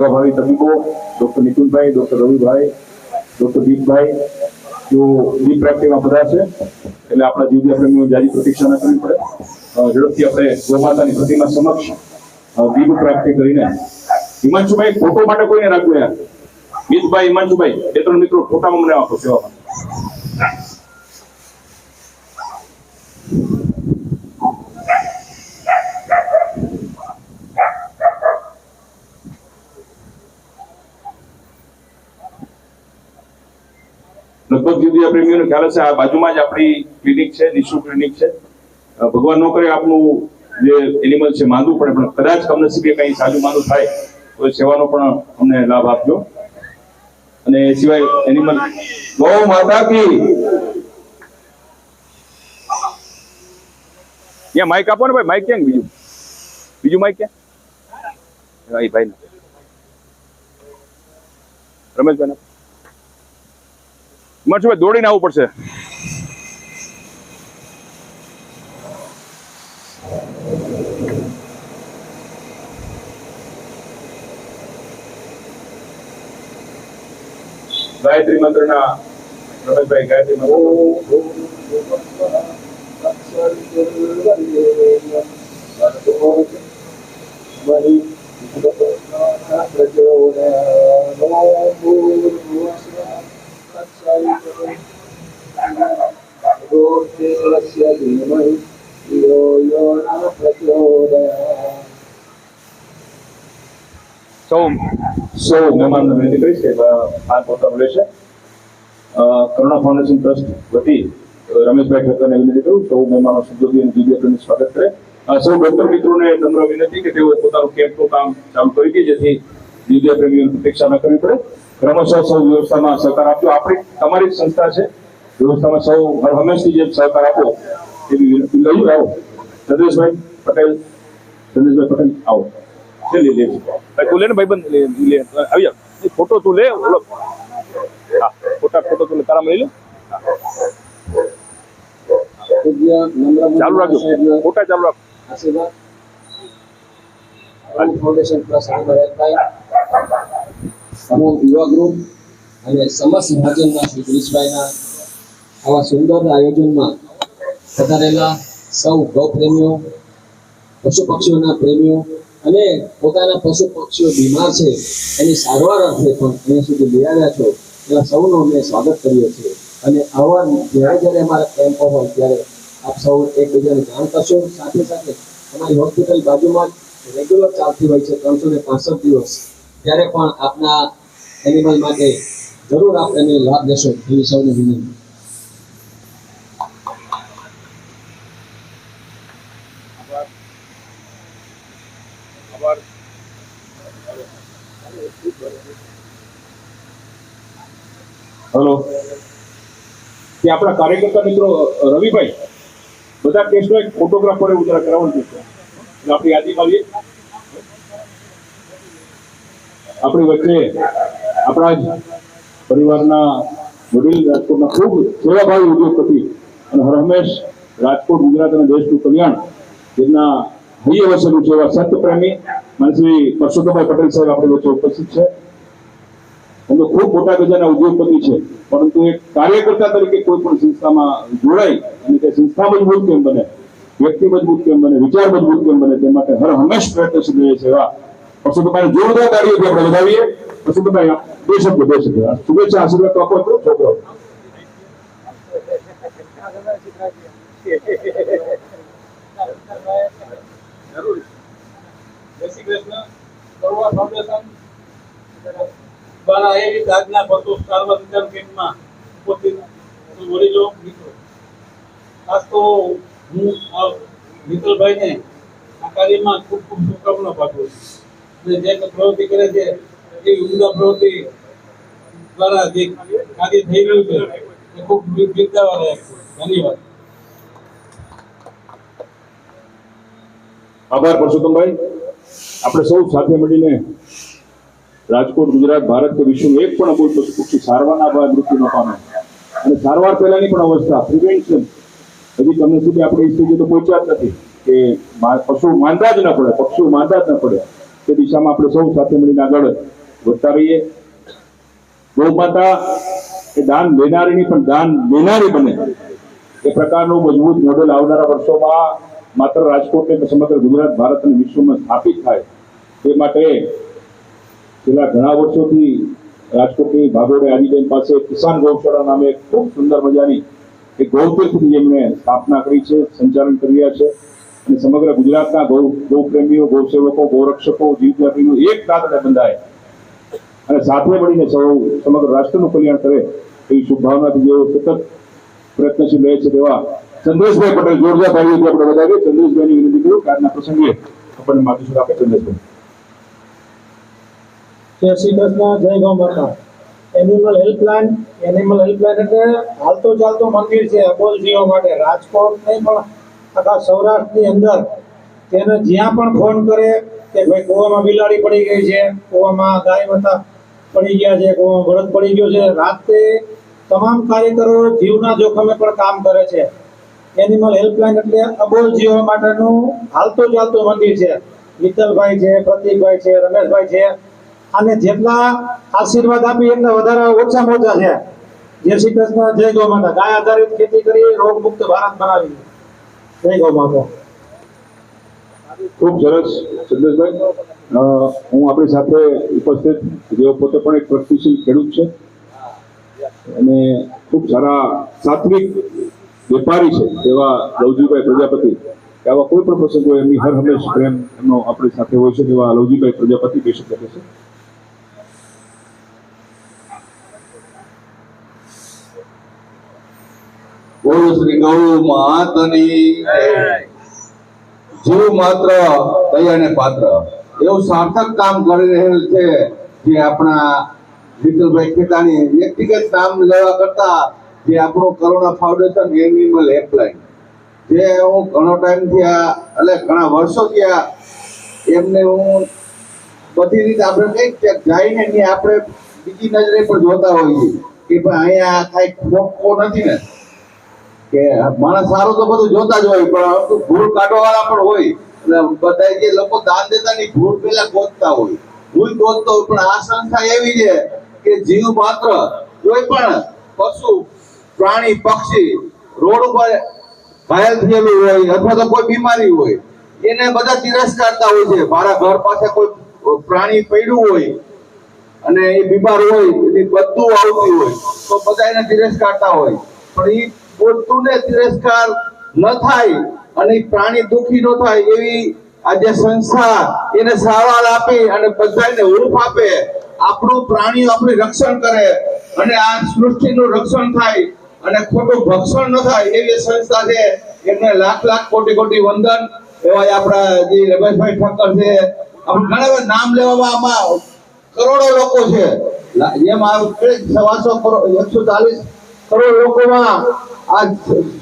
ભાવિ તબીબો, doctor Nikulbhai, doctor રવિભાઈ, doctor Deepbhai, તેઓ દીપ પ્રાપ્તિમાં બધા છે. એટલે આપણા જીવદયા પ્રેમીઓ જાજી પ્રતીક્ષા ન કરવી પડે. ઝડપથી આપણે ગોમાતાની પ્રતિમા સમક્ષ દીપ પ્રાપ્તિ કરીને હિમાંશુભાઈ, ફોટો માટે કોઈને રાખવું યાર? મિતભાઈ, હિમાંશુભાઈ, બે ત્રણ મિત્રો ફોટામાં મને આપો, સેવામાં લગભગ જુદા પ્રેમીઓને ખ્યાલ હશે, આ બાજુમાં જ આપણી ક્લિનિક છે, નિશુલ્ક ક્લિનિક છે. ભગવાન ન કરે આપનું જે એનિમલ છે, માંદું પડે પણ કદાચ કમનસીબે કંઈ સાજુ માંદું થાય, તો સેવાનો પણ અમને લાભ આપજો. અને સિવાય એનિમલ ગૌ માતા કી. ત્યાં માઇક આપો ને ભાઈ માઇક ક્યાં બીજું? બીજું માઇક ક્યાં? ભાઈ ભાઈ રમેશભાઈ ના મનસુભાઈ દોડીને આવવું પડશે? ગાયત્રી મંત્રના રમેશભાઈ ગાયત્રી મંત્ર કરુણા ફાઉન્ડેશન ટ્રસ્ટ વતી રમેશભાઈ ઠક્કરને વિનંતી કરું સૌ મહેમાનો સુજોગી અને સ્વાગત કરે. સૌ ડોક્ટર મિત્રોને નમ્ર વિનંતી કે તેઓ પોતાનું કેમ્પનું કામ ચાલુ કરી દે જેથી પ્રેમીઓની પ્રતીક્ષા ન કરવી પડે. ક્રમશઃ સૌ વ્યવસ્થામાં સહકાર આપ્યો. આપણી તમારી જ સંસ્થા છે. વ્યવસ્થામાં સૌ હર હંમેશની જેમ સહકાર આપો એવી વિનંતી લઈ આવો. ચંદ્રેશભાઈ પટેલ ચંદ્રેશભાઈ પટેલ આવો. લે લે લે તું લે ને ભાઈબંધ લે લે આવી જા એ ફોટો તું લે ઓલો. હા ફોટા ફોટો તું લે તારામાં લઈ લે. ચાલુ રાખજો. ફોટા ચાલુ રાખ. ફાઉન્ડેશન પ્લસ સમૂહ યુવા ગ્રુપ અને સમસ્ત મહાજનના શ્રી ગિરીશભાઈના આવા સુંદર આયોજનમાં પધારેલા સૌ ગૌ પ્રેમીઓ પશુ પક્ષીઓના પ્રેમીઓ અને પોતાના પશુ પક્ષીઓ બીમાર છે એની સારવાર અર્થે પણ અહીંયા સુધી લઈ છો. એવા સૌનું અમે સ્વાગત કરીએ છીએ. અને આવા જ્યારે જ્યારે અમારા કેમ્પો હોય ત્યારે આપ સૌ એકબીજાને જાણ કરશો. સાથે સાથે અમારી હોસ્પિટલ બાજુમાં રેગ્યુલર ચાલતી હોય છે ત્રણસો ને પાસઠ દિવસ. ત્યારે પણ આપના એનિમલ માટે જરૂર આપ એને લાભ દેશો એવી સૌને વિનંતી. હલો. કે આપણા કાર્યકર્તા મિત્રો, રવિભાઈ, બધા કેસનો એક ફોટોગ્રાફરે ઉતારા કરાવવાનું છે. આપણી યાદીમાં લઈએ આપણી વચ્ચે આપણા જ પરિવારના વડીલ રાજકોટના ખૂબ સેવાભાવી ઉદ્યોગપતિ અને હરહમેશ રાજકોટ, ગુજરાત અને દેશનું કલ્યાણ જેમના હૈયે વસેલું છે એવા સત્યપ્રેમી માન શ્રી પરસોત્તમભાઈ પટેલ સાહેબ આપણી વચ્ચે ઉપસ્થિત છે. એમનો ખૂબ મોટા ગજાના ઉદ્યોગપતિ છે. પરંતુ એક કાર્યકર્તા તરીકે કોઈ પણ સંસ્થામાં જોડાય અને તે સંસ્થા મજબૂત કેમ બને, વ્યક્તિ મજબૂત કેમ બને, વિચાર મજબૂત કેમ બને, તે માટે હર હંમેશ પ્રયત્નશીલ રહે છે એવા પરસોત્તમભાઈ જોરદાર તાળીઓથી આપણે વધાવીએ. વસંતભાઈ બે શબ્દ બે શબ્દ. શુભેચ્છા, આશીર્વાદ તો આપો છો, છોકરો. દ્વારા એ રીતે આજના પશુ સારવાર નિદાન કેમ્પમાં વડીલો મિત્રો. ખાસ તો હું મિત્રભાઈને આ કાર્યમાં ખૂબ ખૂબ શુભકામના પાઠવું છું. અને જે પ્રવૃત્તિ કરે છે, એ ઉમદા પ્રવૃત્તિ દ્વારા જે કાર્ય થઈ રહ્યું છે, એ ખૂબ બિરદાવા છે ધન્યવાદ. આભાર, પરસોત્તમભાઈ. આપણે સૌ સાથે મળીને રાજકોટ, ગુજરાત, ભારત કે વિશ્વનું એક પણ અબોધ પશુ પક્ષી સારવારના અભાવે મૃત્યુ ન પામે અને સારવાર પહેલાની પણ અવસ્થા પ્રિવેન્શન હજી તમને સુધી આપણે એ સ્ટેજે તો પહોંચ્યા જ નથી કે પશુ માંદા જ ન પડે, પક્ષીઓ માંદા જ ન પડે. તે દિશામાં આપણે સૌ સાથે મળીને આગળ વધતા રહીએ ગૌમાતા એ દાન લેનારીની પણ દાન લેનારી બને. એ પ્રકારનું મજબૂત મોડેલ આવનારા વર્ષોમાં માત્ર રાજકોટ ને સમગ્ર ગુજરાત, ભારત અને વિશ્વમાં સ્થાપિત થાય. તે માટે છેલ્લા ઘણા વર્ષોથી રાજકોટની ભાગોળે આજીબેન પાસે કિસાન ગૌશાળા નામે ખૂબ સુંદર મજાની એક ગૌતીર્થની એમણે સ્થાપના કરી છે, સંચાલન કરી રહ્યા છે. અને સમગ્ર ગુજરાતના ગૌ, ગૌપ્રેમીઓ, ગૌસેવકો, ગૌરક્ષકો જીવદર્દીનું એક દાંતડે બંધાય. અને સાથે મળીને સૌ, સમગ્ર રાષ્ટ્રનું કલ્યાણ કરે એવી શુભભાવનાથી જેઓ સતત પ્રયત્નશીલ રહે છે તેવા ચંદ્રેશભાઈ પટેલ જોરદાર ભાઈઓથી આપણે વધાવીએ ચંદ્રેશભાઈની વિનંતી કરું આજના પ્રસંગે આપણને માર્ગદર્શન આપે ચંદ્રેશભાઈ જય શ્રી કૃષ્ણ, જય ગૌ માતા. એનિમલ હેલ્પલાઇન એનિમલ હેલ્પલાઇન એટલે હાલતો ચાલતો મંદિર છે અબોલ જીવો માટે. રાજકોટ નહીં પણ આખા સૌરાષ્ટ્રની અંદર તેને જ્યાં પણ ફોન કરે કે ભાઈ કૂવામાં બિલાડી પડી ગઈ છે, કૂવામાં ગાય માતા પડી ગયા છે, કૂવામાં બળદ પડી ગયો છે, રાતે તમામ કાર્યકરો જીવના જોખમે પણ કામ કરે છે. એનિમલ હેલ્પલાઇન એટલે અબોલ જીવો માટેનું હાલતો ચાલતું મંદિર છે. વિઠ્ઠલભાઈ છે, પ્રતિકભાઈ છે, રમેશભાઈ છે. અને જેટલા આશીર્વાદ આપી એટલા વધારે ઓછામાં ઓછા છે. જય શ્રી કૃષ્ણ, જય ગૌ માતા. ગાય આધારિત ખેતી કરી રોગ મુક્ત ભારત બનાવી. ખૂબ સરસ સંદેશભાઈ હું આપણી સાથે ઉપસ્થિત, જેઓ પોતે પણ એક પ્રગતિશીલ ખેડૂત છે. અને ખૂબ સારા સાત્વિક વેપારી છે, એવા લવજીભાઈ પ્રજાપતિ. એવા કોઈ પણ પ્રસંગ એમની હર હંમેશ પ્રેમ એમનો આપણી સાથે હોય છે, એવા લવજીભાઈ પ્રજાપતિ કહી શકે કહેશે બોલો શ્રી ગૌ માતની જીવ માત્ર દયાને પાત્ર. એવું સાર્થક કામ કરી રહેલ છે જે આપણા વિઠ્ઠલભાઈ ખેતાણી વ્યક્તિગત નામ લેવા કરતા જે આપણું કરુણા ફાઉન્ડેશન એનિમલ હેલ્પલાઇન જે હું ઘણો ટાઈમ થયા એટલે ઘણા વર્ષો થયા એમને હું બધી રીતે આપણે કઈ કે જઈને એની આપણે બીજી નજરે પણ જોતા હોઈએ કે ભાઈ અહીંયા કઈ ખોટકો નથી ને. કે માણસ સારો તો બધું જોતા જ હોય, પણ ભૂલ કાઢવા વાળા પણ હોય. અને બધા જે લોકો દાન દેતા ની ભૂલ પેલા ગોતતા હોય. ભૂલ ગોતતો હોય, પણ આ સંસ્થા એવી છે કે જીવ માત્ર કોઈ પણ પશુ, પ્રાણી, પક્ષી, રોડ ઉપર ઘાયલ થયેલું હોય અથવા તો કોઈ બીમારી હોય, એને બધા તિરસ્કારતા હોય છે. મારા ઘર પાસે કોઈ પ્રાણી પડ્યું હોય અને એ બીમાર હોય એ બધું આવતી હોય, તો બધા એને તિરસ્કારતા હોય. પણ એ પોતુને તિરસ્કાર ન થાય અને પ્રાણી દુખી ન થાય એવી આ જે સંસ્થા એને સારવાર આપી અને બધાને હૂંફ આપે. આપણું પ્રાણીઓ આપણું રક્ષણ કરે અને આ સૃષ્ટિનું રક્ષણ થાય અને ખોટું ભક્ષણ ન થાય એવી સંસ્થા છે. એમને લાખ લાખ કોટી કોટી વંદન. એવા આપણા જે રમેશભાઈ ઠક્કર છે. આપણે ઘણા બધા નામ લેવામાં આમાં કરોડો લોકો છે. એમ આ સવાસો કરોડ, એકસો ચાલીસ લોકોમાં આ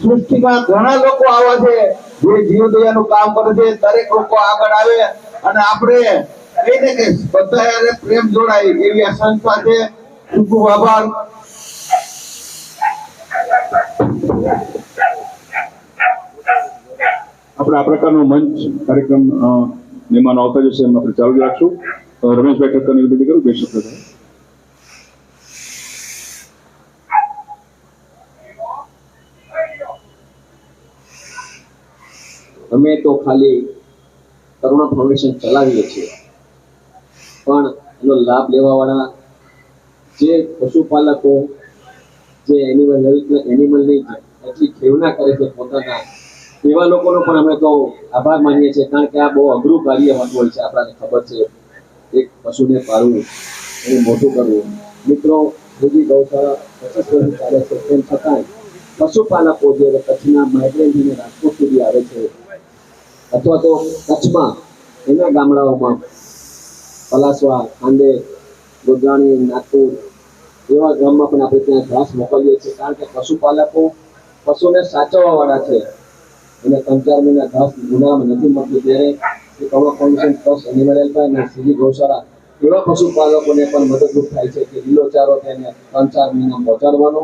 સૃષ્ટિમાં ઘણા લોકો આવા છે, જે જીવદયાનું કામ કરે છે. દરેક લોકો આગળ આવે અને આપણે કહીને પ્રેમ જોડાય એવી આ સંસ્થા છે આપણે આ પ્રકારનો મંચ કાર્યક્રમ મહેમાનો આવતા જશે એમ આપણે ચાલુ રાખશું. રમેશભાઈ ઠક્કરની વિનંતી કરું બેસી કહે. અમે તો ખાલી કરુણા ફાઉન્ડેશન ચલાવીએ છીએ. પણ એનો લાભ લેવાવાળા જે પશુપાલકો, જે એનિમલ એનિમલની એટલી ખેવના કરે છે પોતાના, એવા લોકોનો પણ અમે તો આભાર માનીએ છીએ. કારણ કે આ બહુ અઘરું કાર્ય હોતું હોય છે, આપણને ખબર છે. એક પશુને પાળવું, એને મોટું કરવું. મિત્રો, બીજી ગૌશાળા પચીસ ચાલે છે. તેમ છતાંય પશુપાલકો જે કચ્છના માઇગ્રેન રાજકોટ સુધી આવે છે અથવા તો કચ્છમાં, એના ગામડાઓમાં, પલાસવા, ખાંડે ગોધરાણી નાગપુર, એવા ગામમાં પણ આપણે ત્યાં ઘાસ મોકલીએ છીએ. કારણ કે પશુપાલકો પશુને સાચવવા વાળા છે. અને ત્રણ ચાર મહિના ઘાસ ગુનામાં નથી મળતું. ત્યારે એ cover foundation plus animal helpline અને સીજી ગૌશાળા, એવા પશુપાલકોને પણ મદદરૂપ થાય છે કે લીલો ચારો તેને ત્રણ ચાર મહિના પહોંચાડવાનો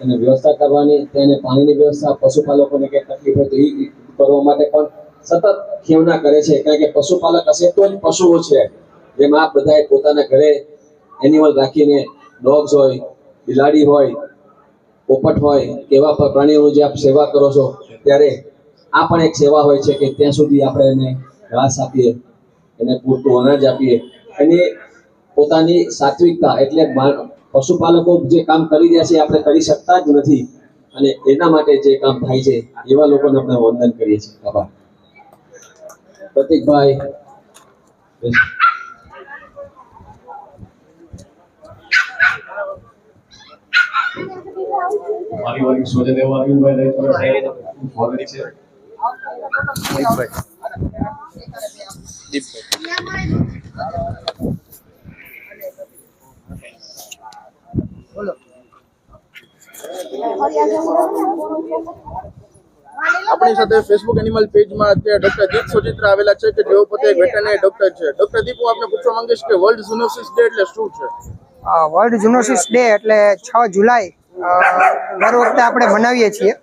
તેને વ્યવસ્થા કરવાની, તેને પાણીની વ્યવસ્થા પશુપાલકોને કંઈ તકલીફ હોય તો એ કરવા માટે પણ સતત ખેવના કરે છે. કારણ કે પશુપાલક હશે તો જ પશુઓ છે. જેમાં બધાએ પોતાના ઘરે એનિમલ રાખીને ડોગ્સ હોય, બિલાડી હોય, પોપટ હોય એવા પ્રાણીઓની જે આપ સેવા કરો છો, ત્યારે આ પણ એક સેવા હોય છે કે ત્યાં સુધી આપણે એને ઘાસ આપીએ, એને પૂરતું અનાજ આપીએ. એની પોતાની સાત્વિકતા એટલે પશુપાલકો જે કામ કરી રહ્યા છે આપણે કરી શકતા જ નથી. અને એના માટે જે કામ થાય છે, એવા લોકોને આપણે વંદન કરીએ છીએ. આભાર. પ્રતિકભાઈ. મારી સ્વજદેવ અરવિંદભાઈ દહીપુરા સાહેબ સ્વાગત છે. આપણી સાથે ફેસબુક એનિમલ પેજમાં અત્યારે ડોક્ટર દીપ સોજિત્રા આવેલા છે કે જેઓ પોતે એક વેટરનરી ડોક્ટર છે. ડોક્ટર દીપ, હું આપને પૂછવા માંગીશ કે વર્લ્ડ ઝૂનોસિસ ડે એટલે શું છે? વર્લ્ડ ઝુનોસિસ ડે એટલે છ જુલાઈ દર વખતે આપણે મનાવીએ છીએ.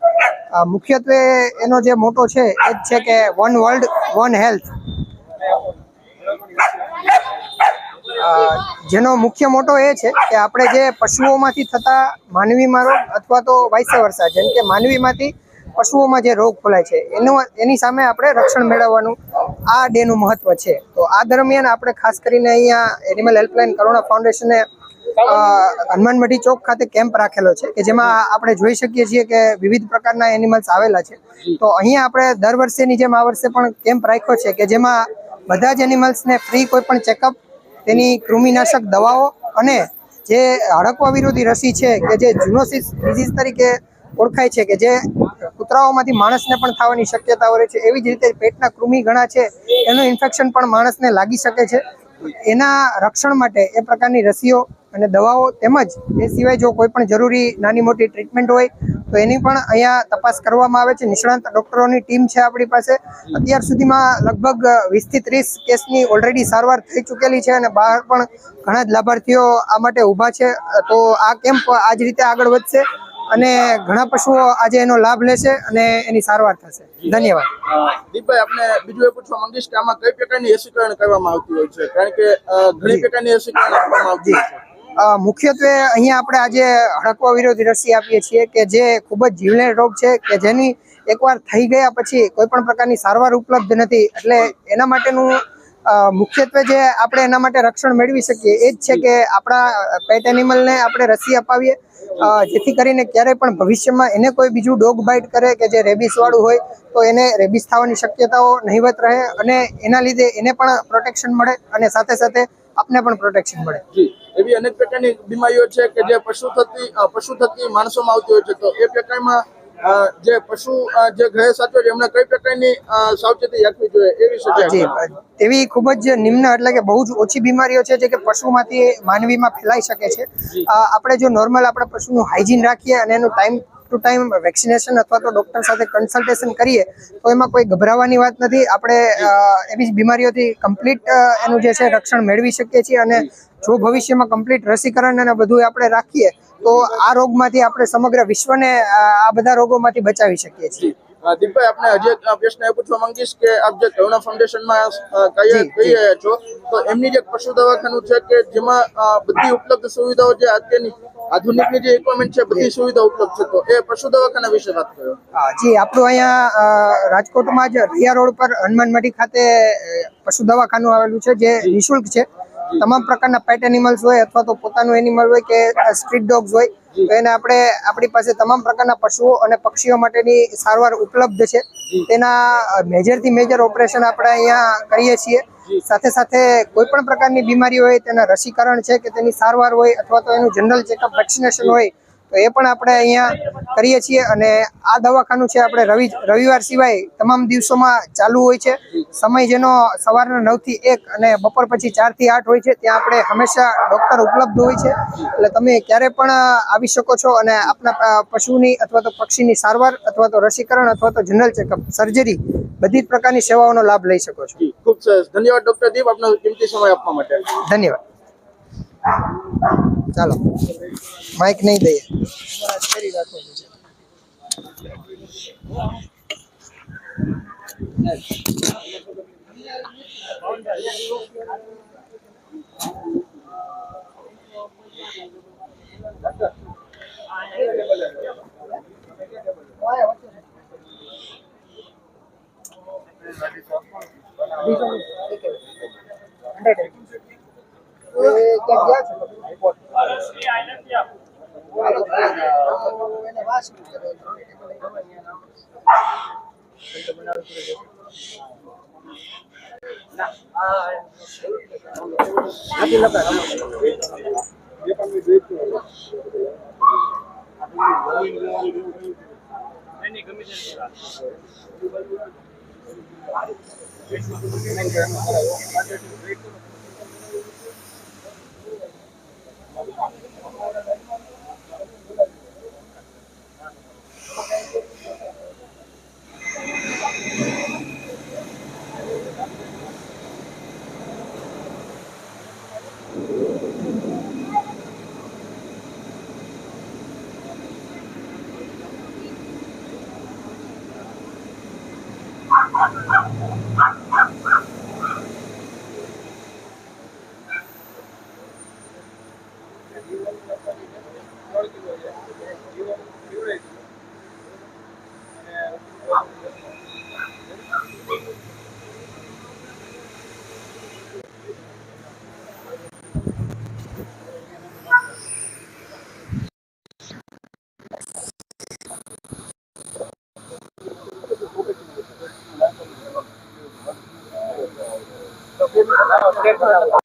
મુખ્યત્વે એનો જે મોટો છે એ જ છે કે વન વર્લ્ડ વન હેલ્થ જેનો મુખ્ય મોટો એ છે કે આપણે જે પશુઓમાંથી થતા માનવીમાં રોગ અથવા તો વાઇસ વર્ષા જેમ કે માનવીમાંથી પશુઓમાં જે રોગ ફોલાય છે, એનું એની સામે આપણે રક્ષણ મેળવવાનું આ ડેનું મહત્વ છે. તો આ દરમિયાન આપણે ખાસ કરીને અહીંયા એનિમલ હેલ્પલાઇન કરુણા ફાઉન્ડેશને હનુમાનમઢી ચોક ખાતે કેમ્પ રાખેલો છે કે જેમાં આપણે જોઈ શકીએ છીએ કે વિવિધ પ્રકારના એનિમલ્સ આવેલા છે. તો અહીંયા આપણે દર વર્ષેની જેમ આ વર્ષે પણ કેમ્પ રાખ્યો છે કે જેમાં બધા જ એનિમલ્સને ફ્રી કોઈ પણ ચેકઅપ તેની કૃમિનાશક દવાઓ અને જે હડકવા વિરોધી રસી છે કે જે જુનોસિસ ડિઝીઝ તરીકે ઓળખાય છે કે જે કૂતરાઓમાંથી માણસને પણ થવાની શક્યતાઓ રહે છે. એવી જ રીતે પેટના કૃમિ ઘણા છે, એનું ઇન્ફેક્શન પણ માણસને લાગી શકે છે. એના રક્ષણ માટે એ પ્રકારની રસીઓ અને દવાઓ તેમજ એ સિવાય જો કોઈ પણ જરૂરી નાની મોટી ટ્રીટમેન્ટ હોય, તો એની પણ અહીંયા તપાસ કરવામાં આવે છે. નિષ્ણાંત ડોક્ટરોની ટીમ છે આપણી પાસે. અત્યાર સુધીમાં લગભગ વીસથી ત્રીસ કેસની ઓલરેડી સારવાર થઈ ચૂકેલી છે અને બહાર પણ ઘણા જ લાભાર્થીઓ આ માટે ઊભા છે. તો આ કેમ્પ આ જ રીતે આગળ વધશે. અને ઘણા પશુઓ આજે એનો લાભ લેશે અને એની સારવાર થશે. ધન્યવાદ. દીપભાઈ આપણે બીજું એ પૂછવા માંગીશ કે આમાં કઈ પ્રકારની રસીકરણ કરવામાં આવતી હોય છે? કારણ કે ઘણી પ્રકારની રસીકરણ આપવામાં આવતી હોય છે. મુખ્યત્વે અહીંયા આપણે આજે હડકવા વિરોધી રસી આપીએ છીએ કે જે ખૂબ જ જીવલેણ રોગ છે કે જેની એકવાર થઈ ગયા પછી કોઈ પણ પ્રકારની સારવાર ઉપલબ્ધ નથી. એટલે એના માટેનું મુખ્યત્વે જે આપણે એના માટે રક્ષણ મેળવી શકીએ એ જ છે કે આપણા પેટ એનિમલને આપણે રસી અપાવીએ જેથી કરીને ક્યારેય પણ ભવિષ્યમાં એને કોઈ બીજું ડોગ બાઇટ કરે કે જે રેબિસ વાળું હોય, તો એને રેબિસ થવાની શક્યતાઓ નહીવત રહે અને એના લીધે એને પણ પ્રોટેક્શન મળે અને સાથે સાથે આપને પણ પ્રોટેક્શન મળે. એવી અનેક પ્રકારની બીમારીઓ છે કે જે પશુ થતી પશુ થતી માણસોમાં આવતી હોય છે. તો એ પ્રકારમાં જે પશુ જે ઘરે સાચવે છે એમને કઈ પ્રકારની સાવચેતી રાખવી જોઈએ એ વિશે એવી ખૂબ જ નિમ્ન એટલે કે બહુ જ ઓછી બીમારીઓ છે જે કે પશુમાંથી માનવીમાં ફેલાઈ શકે છે. આપણે જો નોર્મલ આપણે પશુનું હાઇજીન રાખીએ અને એનું ટાઈમ ટુ ટાઈમ વેક્સિનેશન અથવા તો ડૉક્ટર સાથે કન્સલ્ટેશન કરીએ તો એમાં કોઈ ગભરાવાની વાત નથી. આપણે એવી બીમારીઓથી કમ્પ્લીટ એનું જે છે રક્ષણ મેળવી શકીએ છીએ અને જો ભવિષ્યમાં કમ્પ્લીટ રસીકરણ અને બધું આપણે રાખીએ તો આ રોગમાંથી આપણે સમગ્ર વિશ્વને આ બધા રોગોમાંથી બચાવી શકીએ છીએ. દીપભાઈ આપણે હજી પ્રશ્ન એ પૂછવા માંગીશ કે આપ જે કરુણા ફાઉન્ડેશનમાં કહીએ રહ્યા છો તો એમની જે પશુ દવાખાનું છે કે જેમાં બધી ઉપલબ્ધ સુવિધાઓ જે અત્યારની આધુનિકની જે ઇક્વિપમેન્ટ છે, બધી સુવિધા ઉપલબ્ધ છે. તો એ પશુ દવાખાના વિશે વાત કરો. જી, આપણું અહીંયા રાજકોટમાં જ રિયા રોડ પર હનુમાનમઢી ખાતે પશુ દવાખાનું આવેલું છે, જે નિઃશુલ્ક છે. તમામ પ્રકારના પેટ એનિમલ્સ હોય અથવા તો પોતાનું એનિમલ હોય કે સ્ટ્રીટ ડોગ્સ હોય, તો એને આપણે આપણી પાસે તમામ પ્રકારના પશુઓ અને પક્ષીઓ માટેની સારવાર ઉપલબ્ધ છે. તેના મેજરથી મેજર ઓપરેશન આપણે અહીંયા કરીએ છીએ. સાથે સાથે કોઈ પણ પ્રકારની બીમારી હોય, તેના રસીકરણ છે કે તેની સારવાર હોય અથવા તો એનું જનરલ ચેકઅપ, વેક્સિનેશન હોય, તો એ પણ આપણે અહીંયા કરીએ છીએ. અને આ દવાખાનું છે આપણે રવિ, રવિવાર સિવાય તમામ દિવસોમાં ચાલુ હોય છે. સમય જેનો સવારના નવથી એક અને બપોર પછી ચારથી આઠ હોય છે, ત્યાં આપણે હંમેશા ડૉક્ટર ઉપલબ્ધ હોય છે. એટલે તમે ક્યારે પણ આવી શકો છો અને આપના પશુની અથવા તો પક્ષીની સારવાર અથવા તો રસીકરણ અથવા તો જનરલ ચેકઅપ, સર્જરી બધી જ પ્રકારની સેવાઓનો લાભ લઈ શકો છો. ખૂબ સરસ. ધન્યવાદ, ડોક્ટર દીપ, આપનો કિંમતી સમય આપવા માટે. ધન્યવાદ. ચાલો માઇક નહીં દઈએ. Thank you. જીવનના પરિણામે મળતું હોય છે જીવન જીવડે Thank you.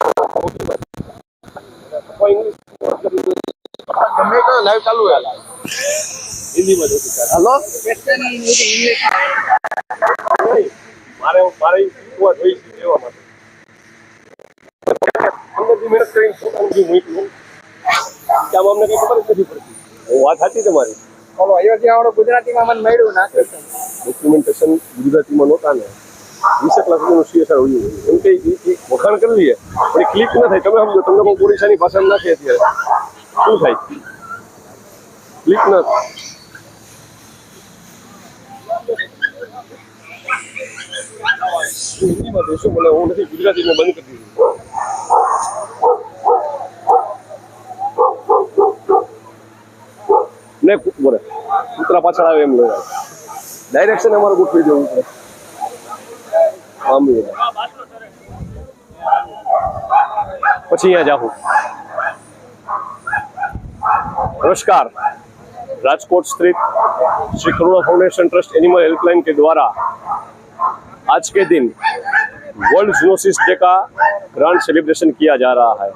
લાઈવ ચાલુ હે હેલો મારે મારે શીખવા જોઈ છે એવા માટે. પંદર મિનિટ કરીને પોતાનું જે મૂક્યું કે અમને કઈ ખબર જ નથી પડતી. વાત સાચી તમારી? બોલો અયોધ્યા ગુજરાતીમાં મને મળ્યું ના ડોક્યુમેન્ટેશન ગુજરાતીમાં નહોતા ને. વીસેક લાખ રૂપિયાનું સીએસઆર હોયું એમ કે ઈ- ઈ વખાણ કરી લઈએ પણ ક્લિક ન થાય. તમે સમજો તમને કોઈ ઓડિશાની ભાષામાં નાખે અત્યારે. શું થાય? ક્લિક ન હું નથી ગુજરાતીમાં બંધ કરી દીધું ને બોલે, કૂતરા પાછળ આવે એમ લઈ ડાયરેક્શન અમારું ગોઠવી દેવું છે. આમ પછી અહીંયા જાઉં નમસ્કાર. राजकोट स्थित Shri Karuna foundation trust animal helpline के द्वारा आज के दिन वर्ल्ड जूनोसिस डे का ग्रांड सेलिब्रेशन किया जा रहा है,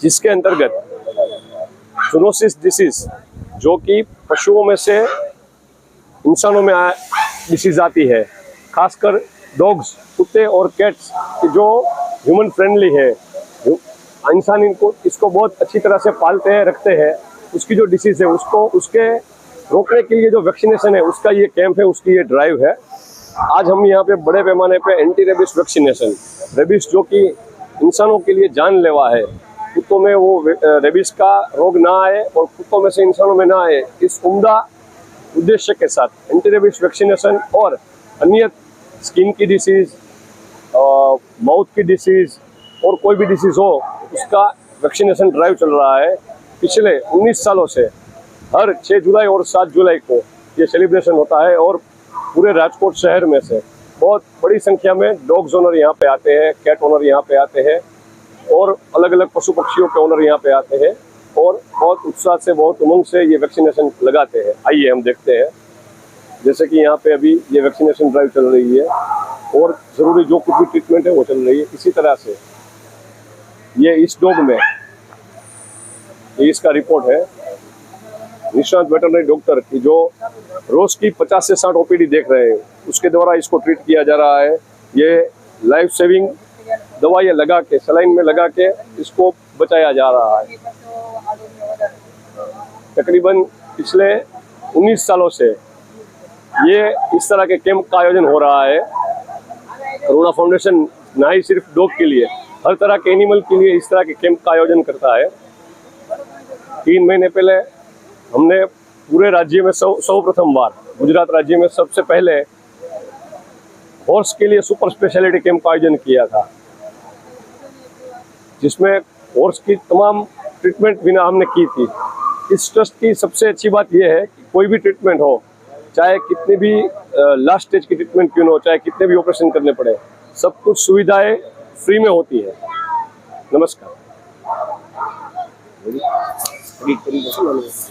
जिसके अंतर्गत जूनोसिस डिसीज जो कि पशुओं में से इंसानों में डिसीज आती है, खासकर डॉग्स कुत्ते और कैट्स जो ह्यूमन फ्रेंडली है इंसान इनको, इसको बहुत अच्छी तरह से पालते हैं, रखते हैं उसकी जो डिसीज है, उसको उसके रोकने के लिए जो वैक्सीनेशन है, उसका ये कैंप है, उसकी ये ड्राइव है। आज हम यहाँ पे बड़े पैमाने पे एंटी रेबिस वैक्सीनेशन रेबिस जो कि इंसानों के लिए जानलेवा है। कुत्तों में वो रेबिस का रोग ना आए और कुत्तों में से इंसानों में ना आए, इस उमदा उद्देश्य के साथ एंटी रेबिस वैक्सीनेशन और अन्य स्किन की डिसीज माउथ की डिसीज और कोई भी डिसीज हो, उसका वैक्सीनेशन ड्राइव चल रहा है। पिछले 19 सालों से, हर 6 जुलाई और 7 जुलाई को ये सेलिब्रेशन होता है और पूरे राजकोट शहर में से बहुत बड़ी संख्या में डॉग्स ओनर यहाँ पे आते हैं कैट ओनर यहाँ पे आते हैं और अलग अलग पशु पक्षियों के ओनर यहाँ पे आते हैं और बहुत उत्साह से, बहुत उमंग से ये वैक्सीनेशन लगाते हैं। आइए हम देखते हैं। जैसे कि यहाँ पे अभी ये वैक्सीनेशन ड्राइव चल रही है और ज़रूरी जो कुछ भी ट्रीटमेंट है वो चल रही है। इसी तरह से ये इस डॉग में ये इसका रिपोर्ट है। निष्णात वेटरनरी डॉक्टर की जो रोज की 50 से 60 ओपीडी देख रहे हैं, उसके द्वारा इसको ट्रीट किया जा रहा है। ये लाइफ सेविंग दवाइयाँ लगा के सलाइन में लगा के इसको बचाया जा रहा है। तकरीबन पिछले 19 सालों से ये इस तरह के कैंप का आयोजन हो रहा है। करुणा फाउंडेशन ना ही सिर्फ़ डॉग के लिए, हर तरह के एनिमल के लिए इस तरह के कैंप का आयोजन करता है। तीन महीने पहले हमने पूरे राज्य में सौ सौ प्रथम बार, गुजरात राज्य में सबसे पहले हॉर्स के लिए सुपर स्पेशलिटी कैंप का आयोजन किया था, जिसमें हॉर्स की तमाम ट्रीटमेंट बिना हमने की थी। इस ट्रस्ट की सबसे अच्छी बात यह है कि कोई भी ट्रीटमेंट हो, चाहे कितनी भी लास्ट स्टेज की ट्रीटमेंट क्यों न हो, चाहे कितने भी ऑपरेशन करने पड़े, सब कुछ सुविधाएँ फ्री में होती है। नमस्कार। Jadi return itu.